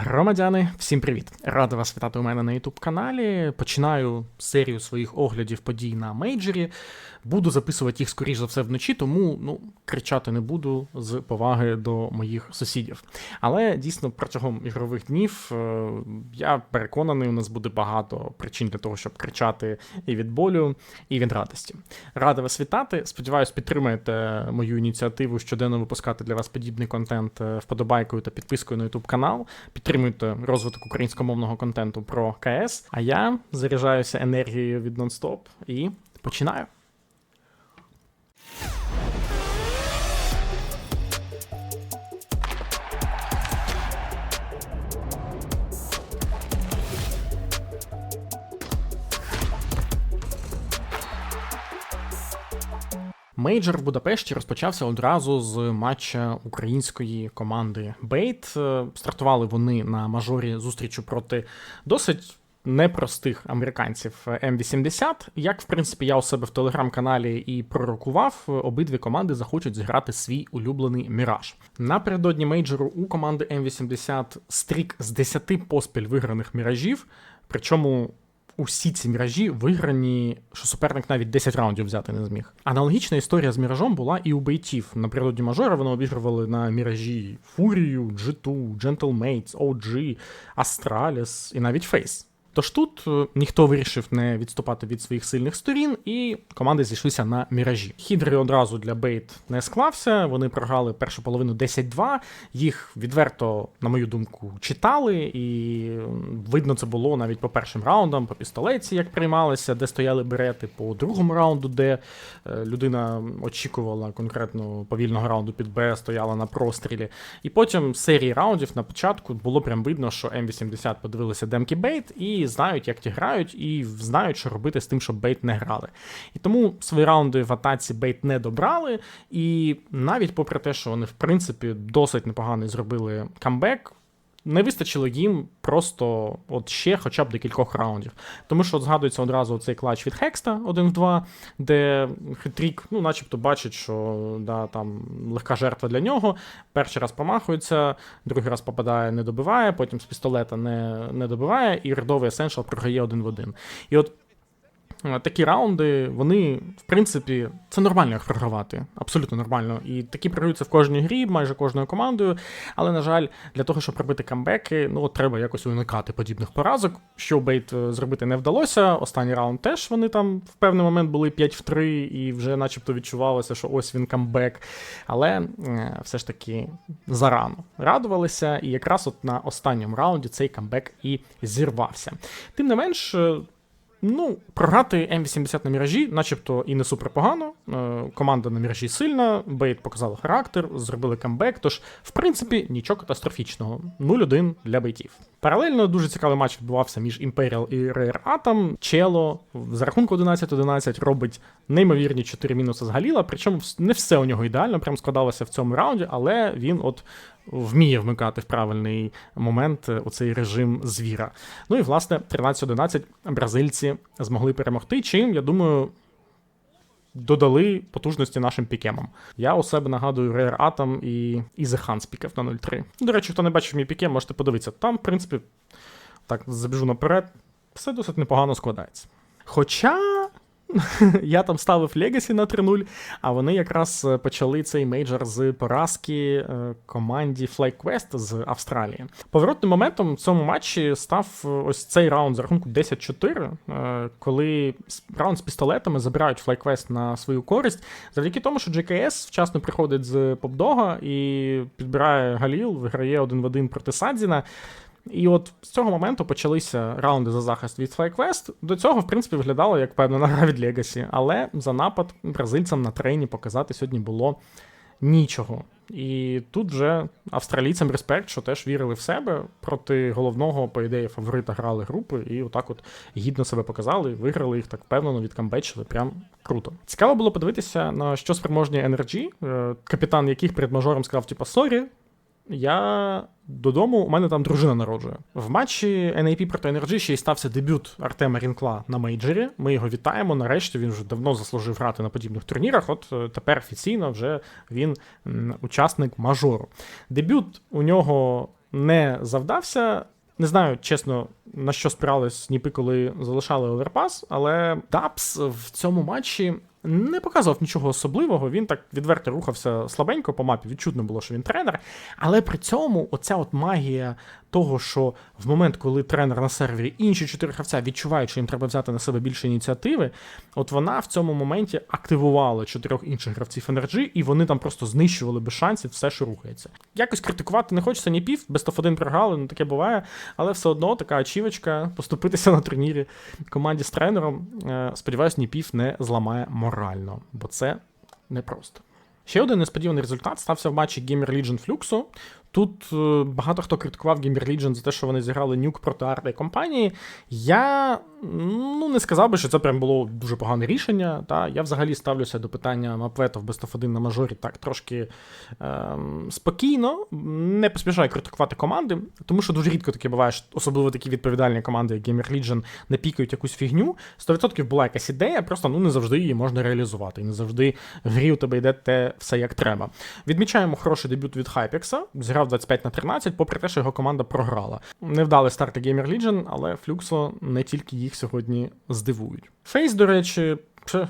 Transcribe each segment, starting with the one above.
Громадяни, всім привіт! Рада вас вітати у мене на youtube каналі. Починаю серію своїх оглядів подій на мейджорі. Буду записувати їх, скоріш за все, вночі, тому ну, кричати не буду з поваги до моїх сусідів. Але дійсно протягом ігрових днів е, я переконаний, у нас буде багато причин для того, щоб кричати і від болю, і від радості. Рада вас вітати. Сподіваюсь, підтримаєте мою ініціативу щоденно випускати для вас подібний контент е, вподобайкою та підпискою на youtube канал. Підтримуйте розвиток українськомовного контенту про КС. А я заряджаюся енергією від нонстоп і починаю. Мейджор в Будапешті розпочався одразу з матча української команди Бейт. Е, Стартували вони на мажорі зустрічу проти досить непростих американців М80. Як, в принципі, я у себе в телеграм-каналі і пророкував, обидві команди захочуть зіграти свій улюблений міраж. Напередодні мейджору у команди М80 стрік з 10 поспіль виграних міражів. Причому усі ці міражі виграні, що суперник навіть 10 раундів взяти не зміг. Аналогічна історія з міражом була і у бейтів. Напередодні мажора вони обігрували на міражі Фурію, G2, Gentlemates, OG, Astralis і навіть Face. Тож тут е, ніхто вирішив не відступати від своїх сильних сторін, і команди зійшлися на міражі. Хідрі одразу для Бейт не склався. Вони програли першу половину 10-2. Їх відверто, на мою думку, читали, і видно це було навіть по першим раундам, по пістолеці, як приймалися, де стояли берети, по другому раунду, де е, людина очікувала конкретно повільного раунду під Б, стояла на прострілі. І потім серії раундів на початку було прям видно, що М80 подивилися демки Бейт і знають, як ті грають, і знають, що робити з тим, щоб бейт не грали. І тому свої раунди в атаці бейт не добрали. І навіть попри те, що вони, в принципі, досить непогано зробили камбек. Не вистачило їм просто от ще хоча б декількох раундів. Тому що от згадується одразу цей клач від Хекста 1 в 2, де хитрік, ну, начебто, бачить, що да, там легка жертва для нього. Перший раз помахується, другий раз попадає, не добиває, потім з пістолета не не добиває, і рядовий есеншал програє один в один. І от такі раунди, вони, в принципі, це нормально їх програвати. Абсолютно нормально. І такі програються в кожній грі, майже кожною командою. Але, на жаль, для того, щоб робити камбеки, ну, треба якось уникати подібних поразок. Що Бейт е, зробити не вдалося. Останній раунд теж вони там в певний момент були 5 в 3, і вже начебто відчувалося, що ось він камбек. Але е, все ж таки зарано радувалися, і якраз от на останньому раунді цей камбек і зірвався. Тим не менш. Ну, програти М80 на міражі, начебто і не супер погано. Е, команда на міражі сильна, Бейт показала характер, зробили камбек, тож, в принципі, нічого катастрофічного. 0-1 для бейтів. Паралельно дуже цікавий матч відбувався між Imperial і Rare Atom. Чело за рахунку 11-11 робить неймовірні 4 мінуси з Галіла, причому не все у нього ідеально, прям складалося в цьому раунді, але він от вміє вмикати в правильний момент у цей режим звіра. Ну і власне 13-11 бразильці змогли перемогти. Чим, я думаю. Додали потужності нашим пікемам. Я у себе нагадую Rare Atom і The Hans пікав на 0.3. До речі, хто не бачив мій пікем, можете подивитися. Там, в принципі, так забіжу наперед, все досить непогано складається. Хоча Я там ставив Legacy на 3-0, а вони якраз е, почали цей мейджор з поразки е, команді FlyQuest з Австралії. Поворотним моментом в цьому матчі став е, ось цей раунд за рахунку 10-4, коли раунд з пістолетами забирають FlyQuest на свою користь, завдяки тому, що JKS вчасно приходить з Попдога і підбирає Галіл, виграє один в один проти Садзіна. І от з цього моменту почалися раунди за захист від FlyQuest. До цього, в принципі, виглядало як певна награ від Legacy, але за напад бразильцям на трейні показати сьогодні було нічого. І тут вже австралійцям респект, що теж вірили в себе проти головного, по ідеї, фаворита грали групи, і отак от гідно себе показали, виграли їх так впевнено, відкамбечили. Прям круто. Цікаво було подивитися, на що спроможні NRG, е, капітан яких перед мажором сказав, типу, сорі, я додому, у мене там дружина народжує. В матчі NAP проти NRG ще й стався дебют Артема Рінкла на мейджорі. Ми його вітаємо. Нарешті він вже давно заслужив грати на подібних турнірах. От е, тепер офіційно вже він учасник мажору. Дебют у нього не завдався. Не знаю, чесно, на що спирались сніпи, коли залишали оверпас, але Дапс в цьому матчі не показував нічого особливого. Він так відверто рухався слабенько по мапі. Відчутно було, що він тренер. Але при цьому оця от магія того, що в момент, коли тренер на сервері інші чотири гравця відчувають, що їм треба взяти на себе більше ініціативи, от вона в цьому моменті активувала чотирьох інших гравців NRG, і вони там просто знищували без шансів все, що рухається. Якось критикувати не хочеться ні пів, без топ-1 програли, ну таке буває, але все одно така очівочка поступитися на турнірі команді з тренером. Е, сподіваюсь, ні пів не зламає морально, бо це непросто. Ще один несподіваний результат стався в матчі Gamer Legion Fluxu. Тут е, багато хто критикував Gamer Legion за те, що вони зіграли нюк проти арти компанії. Я ну, не сказав би, що це прям було дуже погане рішення. Та? Я взагалі ставлюся до питання Мапвета в Best of 1 на мажорі так трошки ем, спокійно, не поспішаю критикувати команди, тому що дуже рідко таке буває, особливо такі відповідальні команди, як Gamer Legion, не пікають якусь фігню. 100% була якась ідея, просто ну, не завжди її можна реалізувати. І не завжди в грі у тебе йде те все як треба. Відмічаємо хороший дебют від Hypex, зіграв 25 на 13, попри те, що його команда програла. Невдали старти Gamer Legion, але Флюксо не тільки їх сьогодні здивують. Фейс, до речі,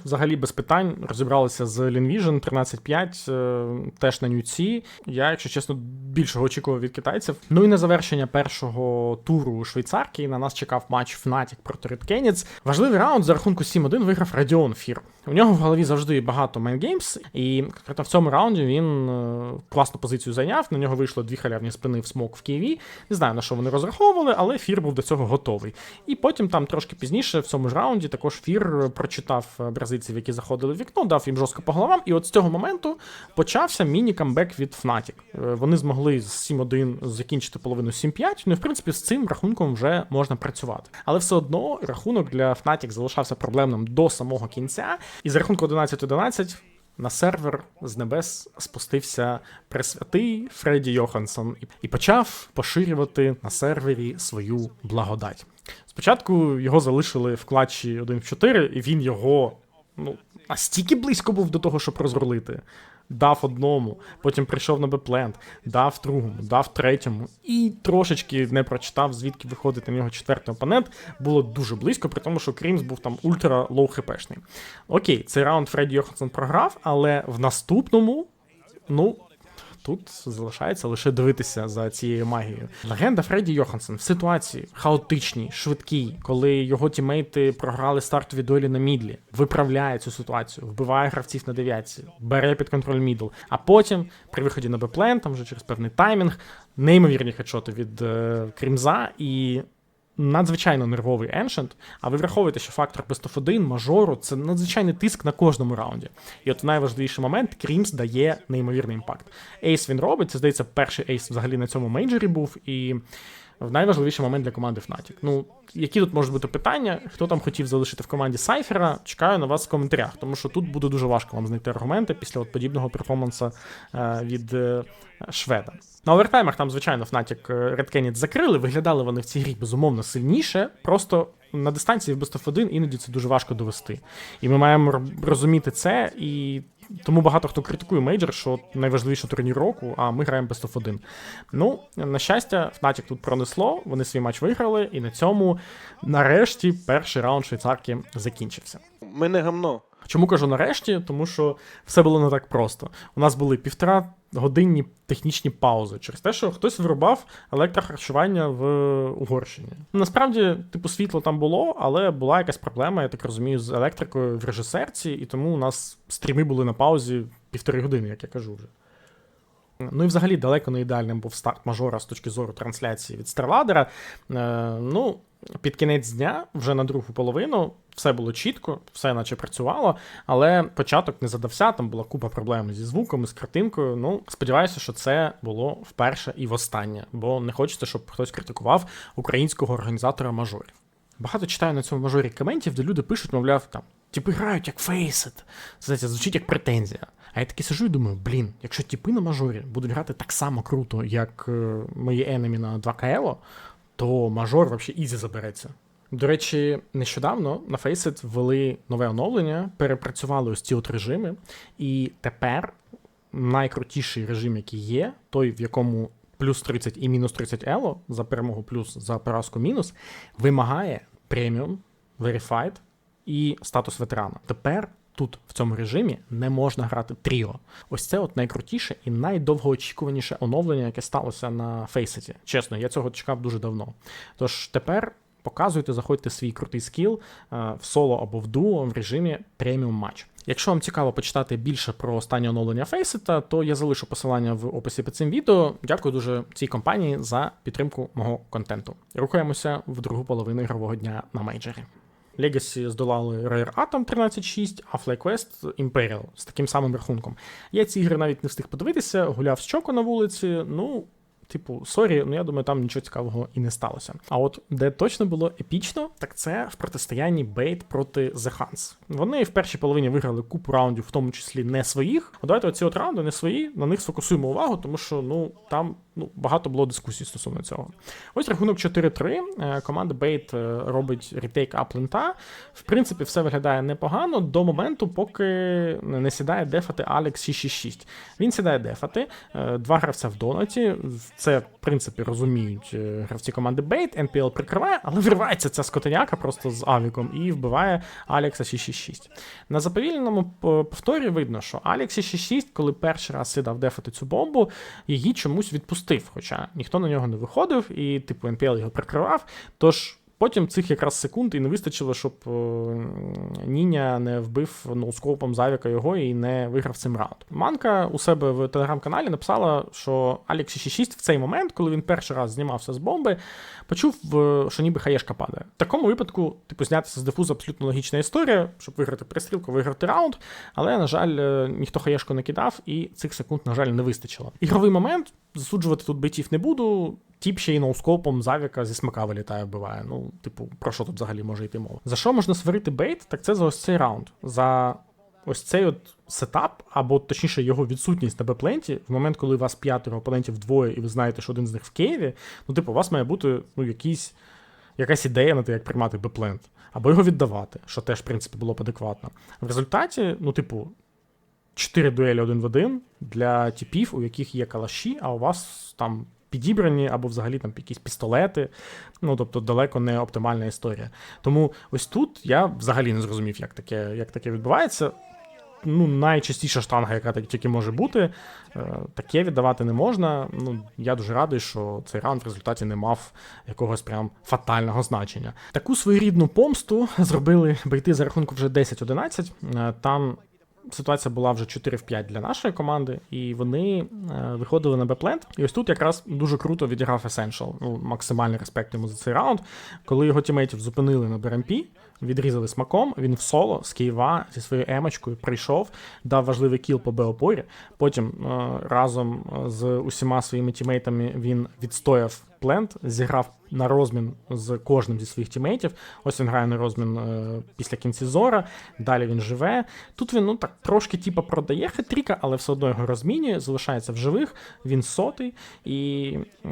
взагалі без питань розібралися з LinVision 13.5, е, теж на нюці. Я, якщо чесно, більшого очікував від китайців. Ну і на завершення першого туру у швейцарки на нас чекав матч Fnatic проти Red Canids. Важливий раунд за рахунку 7-1 виграв Radeon Fear. У нього в голові завжди багато мейнгеймс, і конкретно в цьому раунді він е, класну позицію зайняв. На нього вийшло дві халявні спини в смок в Києві. Не знаю на що вони розраховували, але Фір був до цього готовий. І потім там трошки пізніше в цьому ж раунді також Фір прочитав е, бразильців, які заходили в вікно, дав їм жорстко по головам. І от з цього моменту почався міні-камбек від Fnatic. Е, вони змогли з 7-1 закінчити половину 7-5. Ну і в принципі з цим рахунком вже можна працювати. Але все одно рахунок для Fnatic залишався проблемним до самого кінця. І за рахунку 11-11 на сервер з небес спустився пресвятий Фредді Йоханссон і почав поширювати на сервері свою благодать. Спочатку його залишили в клатчі 1 в 4, і він його ну, настільки близько був до того, щоб розрулити дав одному, потім прийшов на бепленд, дав другому, дав третьому і трошечки не прочитав, звідки виходить на нього четвертий опонент. Було дуже близько, при тому, що Крімс був там ультра лоу хпшний. Окей, цей раунд Фредді Йоханссон програв, але в наступному, ну, Тут залишається лише дивитися за цією магією. Легенда Фредді Йоханссон в ситуації хаотичній, швидкій, коли його тімейти програли стартові долі на мідлі, виправляє цю ситуацію, вбиває гравців на дев'ятці, бере під контроль мідл. А потім, при виході на беплен, там вже через певний таймінг, неймовірні хедшоти від е, Крімза і надзвичайно нервовий Ancient, а ви враховуєте, що фактор Best of 1, мажору це надзвичайний тиск на кожному раунді. І от найважливіший момент Крімс дає неймовірний імпакт. Ейс він робить, це здається, перший ейс взагалі на цьому мейджорі був. І в найважливіший момент для команди Fnatic. Ну, які тут можуть бути питання? Хто там хотів залишити в команді Сайфера? Чекаю на вас в коментарях, тому що тут буде дуже важко вам знайти аргументи після от подібного перформансу е, від е, Шведа. На овертаймах там, звичайно, Fnatic Red закрили. Виглядали вони в цій грі безумовно сильніше. Просто на дистанції в of 1 іноді це дуже важко довести. І ми маємо розуміти це і. Тому багато хто критикує мейджор, що найважливіший турнір року, а ми граємо Best of 1. Ну, на щастя, Fnatic тут пронесло, вони свій матч виграли, і на цьому нарешті перший раунд швейцарки закінчився. Ми не гамно. Чому кажу нарешті? Тому що все було не так просто. У нас були півтора годинні технічні паузи через те, що хтось вирубав електрохарчування в Угорщині. Насправді, типу, світло там було, але була якась проблема, я так розумію, з електрикою в режисерці, і тому у нас стріми були на паузі півтори години, як я кажу вже. Ну і взагалі далеко не ідеальним був старт мажора з точки зору трансляції від Старладера. Е, ну, під кінець дня, вже на другу половину, все було чітко, все наче працювало, але початок не задався, там була купа проблем зі звуком, з картинкою. Ну, сподіваюся, що це було вперше і востаннє, бо не хочеться, щоб хтось критикував українського організатора мажорів. Багато читаю на цьому мажорі коментів, де люди пишуть, мовляв, там, типи грають як фейсет. Це звучить як претензія. А я таки сижу і думаю, блін, якщо типи на мажорі будуть грати так само круто, як е, мої енемі на 2 КЛО, то мажор взагалі ізі забереться. До речі, нещодавно на Faceit ввели нове оновлення, перепрацювали ось ці от режими, і тепер найкрутіший режим, який є, той, в якому плюс 30 і мінус 30 ело за перемогу плюс за поразку мінус вимагає преміум, Verified і статус ветерана. Тепер тут в цьому режимі не можна грати тріо. Ось це от найкрутіше і найдовгоочікуваніше оновлення, яке сталося на Фейсеті. Чесно, я цього чекав дуже давно. Тож тепер. Показуйте, заходьте свій крутий скіл е, в соло або в дуо в режимі преміум матч. Якщо вам цікаво почитати більше про останнє оновлення Фейсета, то я залишу посилання в описі під цим відео. Дякую дуже цій компанії за підтримку мого контенту. Рухаємося в другу половину ігрового дня на мейджорі. Legacy здолали Rare Atom 13-6, а FlyQuest Imperial з таким самим рахунком. Я ці ігри навіть не встиг подивитися, гуляв з чоку на вулиці. Ну, типу, сорі, ну я думаю, там нічого цікавого і не сталося. А от де точно було епічно, так це в протистоянні Бейт проти The Huns. Вони в першій половині виграли купу раундів, в тому числі не своїх. Давайте оці от раунди не свої, на них сфокусуємо увагу, тому що ну там ну, багато було дискусій стосовно цього. Ось рахунок 4-3. Е, команда Бейт е, робить ретейк аплента. В принципі, все виглядає непогано до моменту, поки не сідає дефати Алекс 666. Він сідає дефати, е, два гравця в донаті. Це, в принципі, розуміють гравці команди Бейт. НПЛ прикриває, але виривається ця скотеняка просто з авіком і вбиває Алекса 666. На заповільному повторі видно, що Алекс 666, коли перший раз сідав дефати цю бомбу, її чомусь відпустив пустив, хоча ніхто на нього не виходив, і, типу, НПЛ його прикривав. Тож Потім цих якраз секунд і не вистачило, щоб е, Ніня не вбив ноускопом Завіка його і не виграв цим раунд. Манка у себе в телеграм-каналі написала, що Алік 66 в цей момент, коли він перший раз знімався з бомби, почув, що ніби хаєшка падає. В такому випадку, типу, знятися з дефузу абсолютно логічна історія, щоб виграти пристрілку, виграти раунд. Але, на жаль, е, ніхто хаєшку не кидав, і цих секунд, на жаль, не вистачило. Ігровий момент засуджувати тут битів не буду. Тіп ще й ноускопом Завіка зі смака вилітає, вбиває. Ну, типу, про що тут взагалі може йти мова? За що можна сварити бейт? Так це за ось цей раунд. За ось цей от сетап, або точніше його відсутність на бепленті, в момент, коли у вас п'ятеро опонентів двоє, і ви знаєте, що один з них в Києві, ну, типу, у вас має бути ну, якийсь, якась ідея на те, як приймати беплент, або його віддавати, що теж, в принципі, було б адекватно. В результаті, ну, типу, 4 дуелі один в один для типів, у яких є калаші, а у вас там підібрані, або взагалі там якісь пістолети. Ну, тобто далеко не оптимальна історія. Тому ось тут я взагалі не зрозумів, як таке, як таке відбувається. Ну, найчастіша штанга, яка тільки може бути, е, таке віддавати не можна. Ну, я дуже радий, що цей раунд в результаті не мав якогось прям фатального значення. Таку своєрідну помсту зробили бейти за рахунку вже 10-11. Е, там ситуація була вже 4 в 5 для нашої команди, і вони е, виходили на Б-плент. І ось тут якраз дуже круто відіграв Essential. Ну, максимальний респект йому за цей раунд. Коли його тімейтів зупинили на БРМП, відрізали смаком, він в соло з Києва зі своєю емочкою прийшов, дав важливий кіл по Б-опорі. Потім е, разом з усіма своїми тімейтами він відстояв плент, зіграв на розмін з кожним зі своїх тімейтів. Ось він грає на розмін е, після кінці зора. Далі він живе. Тут він ну так трошки типа продає хитріка, але все одно його розмінює, залишається в живих. Він сотий, і е,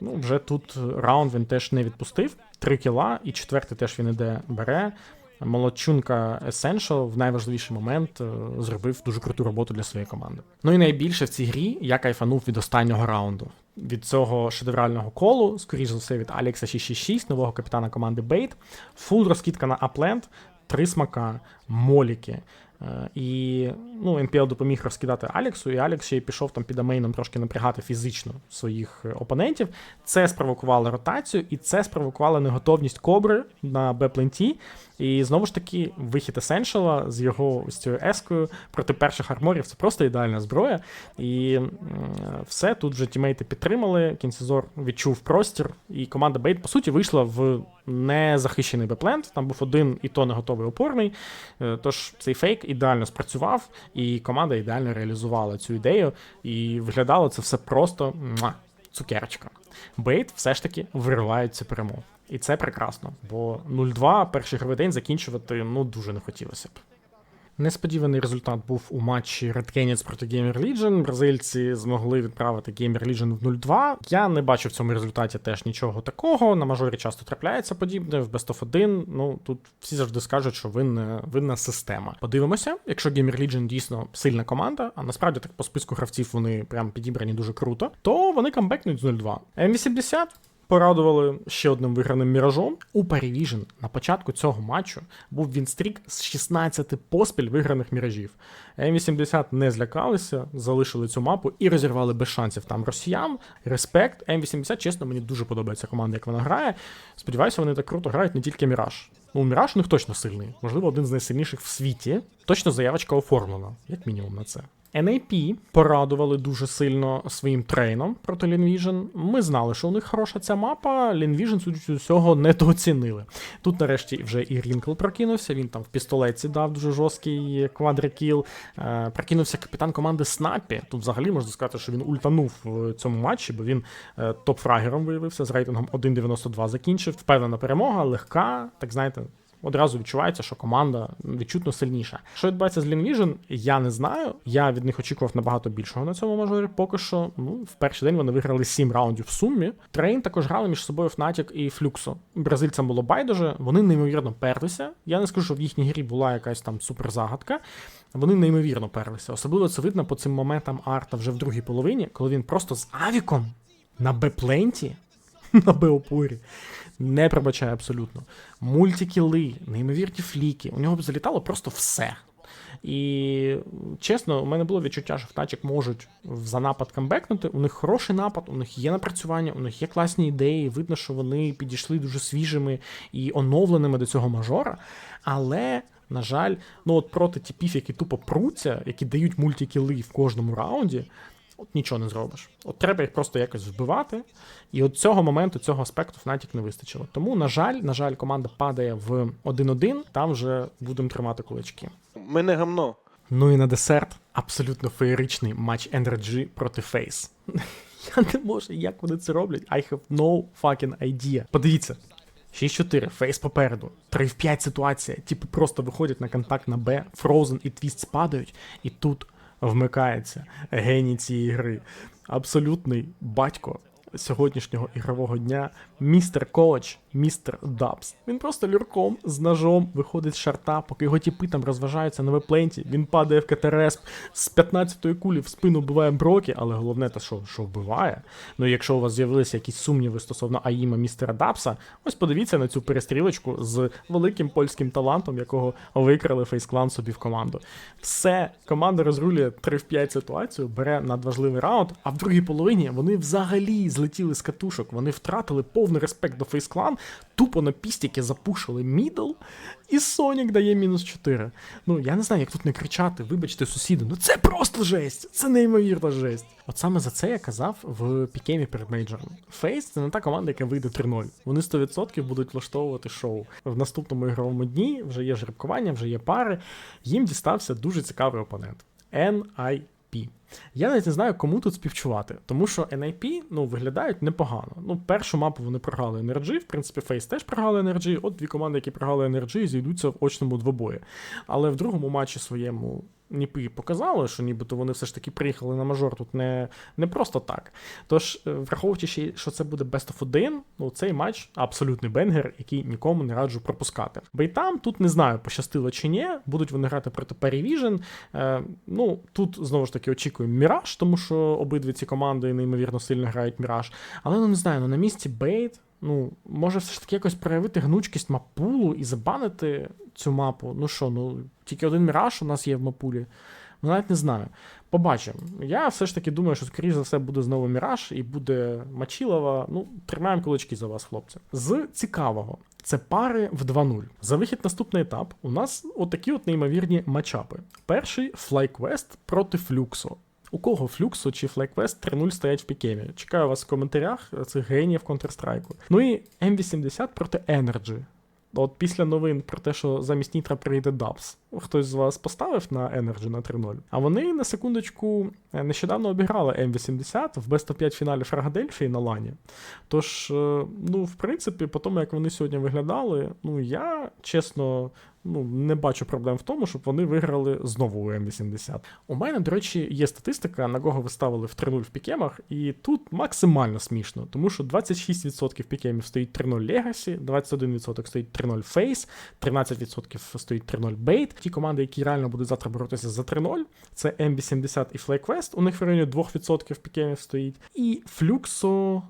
ну, вже тут раунд він теж не відпустив. Три кіла, і четвертий теж він іде бере. Молодчунка Essential в найважливіший момент е, зробив дуже круту роботу для своєї команди. Ну і найбільше в цій грі я кайфанув від останнього раунду. Від цього шедеврального колу, скоріш за все, від Алекса 666, нового капітана команди Бейт. Фул розкидка на апленд, три смака, моліки. Е, і ну, НПЛ допоміг розкидати Алексу, і Алекс ще й пішов там під амейном трошки напрягати фізично своїх е, опонентів. Це спровокувало ротацію, і це спровокувало неготовність кобри на Б-пленті. І знову ж таки, вихід Есеншала з його ось цією ескою проти перших арморів це просто ідеальна зброя. І все тут вже тімейти підтримали. Кінцезор відчув простір, і команда Бейт, по суті, вийшла в незахищений бепленд. Там був один і то не готовий опорний. Е, тож цей фейк ідеально спрацював, і команда ідеально реалізувала цю ідею. І виглядало це все просто муа, цукерочка. Бейт все ж таки вириває цю перемогу. І це прекрасно, бо 0-2 перший ігровий день закінчувати ну дуже не хотілося б. Несподіваний результат був у матчі Red Canids проти Gamer Legion. Бразильці змогли відправити Gamer Legion в 0-2. Я не бачу в цьому результаті теж нічого такого. На мажорі часто трапляється подібне. В Best of 1, ну тут всі завжди скажуть, що винна, винна система. Подивимося, якщо Gamer Legion дійсно сильна команда, а насправді так по списку гравців вони прям підібрані дуже круто, то вони камбекнуть з 0-2. М80 порадували ще одним виграним міражом. У Парівіжн на початку цього матчу був вінстрік з 16 поспіль виграних міражів. М80 не злякалися, залишили цю мапу і розірвали без шансів там росіян. Респект. М80, чесно, мені дуже подобається команда, як вона грає. Сподіваюся, вони так круто грають не тільки Міраж. Ну, Міраж у них точно сильний, можливо, один з найсильніших в світі. Точно заявочка оформлена, як мінімум на це. NAP порадували дуже сильно своїм трейном проти Linvision. Ми знали, що у них хороша ця мапа. Linvision, судячи з усього, недооцінили. Тут, нарешті, вже і Рінкл прокинувся. Він там в пістолеті дав дуже жорсткий квадрикіл. Е, прокинувся капітан команди Снапі. Тут взагалі можна сказати, що він ультанув в цьому матчі, бо він е, топ-фрагером виявився з рейтингом 1.92 закінчив. Впевнена перемога, легка, так знаєте, одразу відчувається, що команда відчутно сильніша. Що відбувається з Linvision, я не знаю. Я від них очікував набагато більшого на цьому мажорі. Поки що, ну, в перший день вони виграли 7 раундів в сумі. Трейн також грали між собою Fnatic і Флюксо. Бразильцям було байдуже, вони неймовірно перлися. Я не скажу, що в їхній грі була якась там суперзагадка. Вони неймовірно перлися. Особливо це видно по цим моментам арта вже в другій половині, коли він просто з авіком на Бепленті на Беопурі. Не пробачає абсолютно. Мультикіли, неймовірні фліки. У нього б залітало просто все. І чесно, у мене було відчуття, що Фнатік можуть за напад камбекнути. У них хороший напад, у них є напрацювання, у них є класні ідеї. Видно, що вони підійшли дуже свіжими і оновленими до цього мажора. Але, на жаль, ну от проти типів, які тупо пруться, які дають мультикіли в кожному раунді. От нічого не зробиш. От треба їх просто якось вбивати. І от цього моменту, цього аспекту Fnatic не вистачило. Тому, на жаль, на жаль, команда падає в 1-1, там вже будемо тримати кулачки. Ми не гамно. Ну і на десерт абсолютно феєричний матч Energy проти Face. Я не можу, як вони це роблять. I have no fucking idea. Подивіться. 6-4, фейс попереду. 3 в 5 ситуація. Типу просто виходять на контакт на Б, Frozen і Twist спадають, і тут вмикається геній цієї гри. Абсолютний батько сьогоднішнього ігрового дня, містер Коледж, містер Дабс. Він просто люрком з ножом виходить з шарта, поки його тіпи там розважаються на вепленті. Він падає в КТРС з 15-ї кулі в спину вбиває броки, але головне те, що, що вбиває. Ну якщо у вас з'явилися якісь сумніви стосовно Аїма містера Дабса, ось подивіться на цю перестрілочку з великим польським талантом, якого викрали фейсклан собі в команду. Все, команда розрулює 3 в 5 ситуацію, бере надважливий раунд, а в другій половині вони взагалі злетіли з катушок. Вони втратили повний респект до фейсклан, тупо на пістіки запушили мідл, і Сонік дає мінус 4. Ну, я не знаю, як тут не кричати, вибачте, сусіди. Ну це просто жесть! Це неймовірна жесть. От саме за це я казав в пікемі перед мейджором. Фейс це не та команда, яка вийде 3-0. Вони 100% будуть влаштовувати шоу. В наступному ігровому дні вже є жеребкування, вже є пари. Їм дістався дуже цікавий опонент. NIP. Я навіть не знаю, кому тут співчувати, тому що NIP ну, виглядають непогано. Ну, першу мапу вони програли NRG, в принципі, Фейс теж програли NRG, от дві команди, які програли NRG, зійдуться в очному двобої. Але в другому матчі своєму Ніпи показали, що нібито вони все ж таки приїхали на мажор тут не не просто так. Тож, е, враховуючи що це буде Best of 1, ну цей матч абсолютний бенгер, який нікому не раджу пропускати. Бейтам тут не знаю, пощастило чи ні. Будуть вони грати проти Парівіжн. Е, ну тут знову ж таки очікуємо Міраж, тому що обидві ці команди неймовірно сильно грають Міраж. Але ну не знаю, ну на місці Бейт. Ну, може все ж таки якось проявити гнучкість мапулу і забанити цю мапу. Ну що, ну тільки один міраж у нас є в мапулі. Ну, навіть не знаю. Побачимо. Я все ж таки думаю, що, скоріш за все, буде знову міраж і буде Мачілова. Ну, тримаємо кулачки за вас, хлопці. З цікавого. Це пари в 2-0. За вихід наступний етап у нас отакі от неймовірні матчапи. Перший FlyQuest проти Флюксо. У кого Флюксо чи FlyQuest 3-0 стоять в пікемі? Чекаю вас в коментарях цих геніїв Counter-Strike. Ну і М80 проти Energy. От після новин про те, що замість Нітра прийде Дабс. хтось з вас поставив на Energy на 3-0. А вони на секундочку е, нещодавно обіграли М80 в Best of 5 фіналі Фрагадельфії на Лані. Тож, е, ну, в принципі, по тому, як вони сьогодні виглядали, ну я чесно. Ну, не бачу проблем в тому, щоб вони виграли знову у М80. У мене, до речі, є статистика, на кого ви ставили в 3-0 в пікемах, і тут максимально смішно, тому що 26% пікемів стоїть 3-0 Legacy, 21% стоїть 3-0 Face, 13% стоїть 3-0 Bait. Ті команди, які реально будуть завтра боротися за 3-0, це M80 і FlyQuest, у них в районі 2% пікемів стоїть. І Fluxo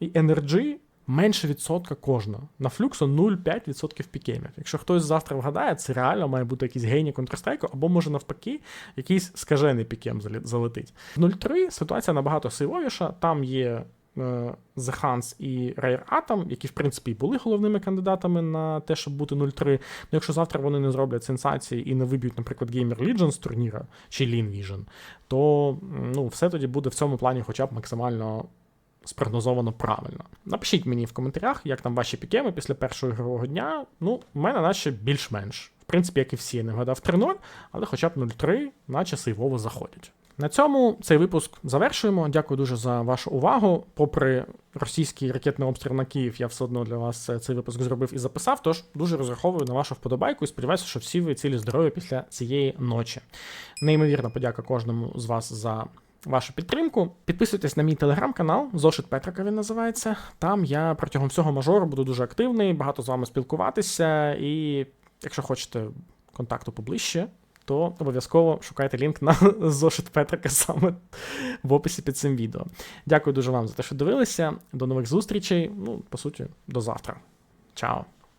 і NRG менше відсотка кожна. На Флюксо 0,5% пікемів. Якщо хтось завтра вгадає, це реально має бути якийсь геній Counter-Strike, або може навпаки, якийсь скажений пікем залетить. В 0.3 ситуація набагато силовіша. Там є е, The Hans і Rare Atom, які, в принципі, були головними кандидатами на те, щоб бути 0.3. Ну, якщо завтра вони не зроблять сенсації і не виб'ють, наприклад, Gamer Legion з турніра чи Lean Vision, то ну, все тоді буде в цьому плані хоча б максимально спрогнозовано правильно. Напишіть мені в коментарях, як там ваші пікеми після першого ігрового дня. Ну, в мене наче більш-менш. В принципі, як і всі, я не вгадав 3-0, але хоча б 0-3, наче сейвово заходять. На цьому цей випуск завершуємо. Дякую дуже за вашу увагу. Попри російський ракетний обстріл на Київ, я все одно для вас е, цей випуск зробив і записав. Тож дуже розраховую на вашу вподобайку і сподіваюся, що всі ви цілі здорові після цієї ночі. Неймовірна подяка кожному з вас за вашу підтримку. Підписуйтесь на мій телеграм-канал, Зошит Петрика він називається. Там я протягом всього мажору буду дуже активний, багато з вами спілкуватися. І якщо хочете контакту поближче, то обов'язково шукайте лінк на зошит Петрика саме в описі під цим відео. Дякую дуже вам за те, що дивилися. До нових зустрічей. Ну, по суті, до завтра. Чао!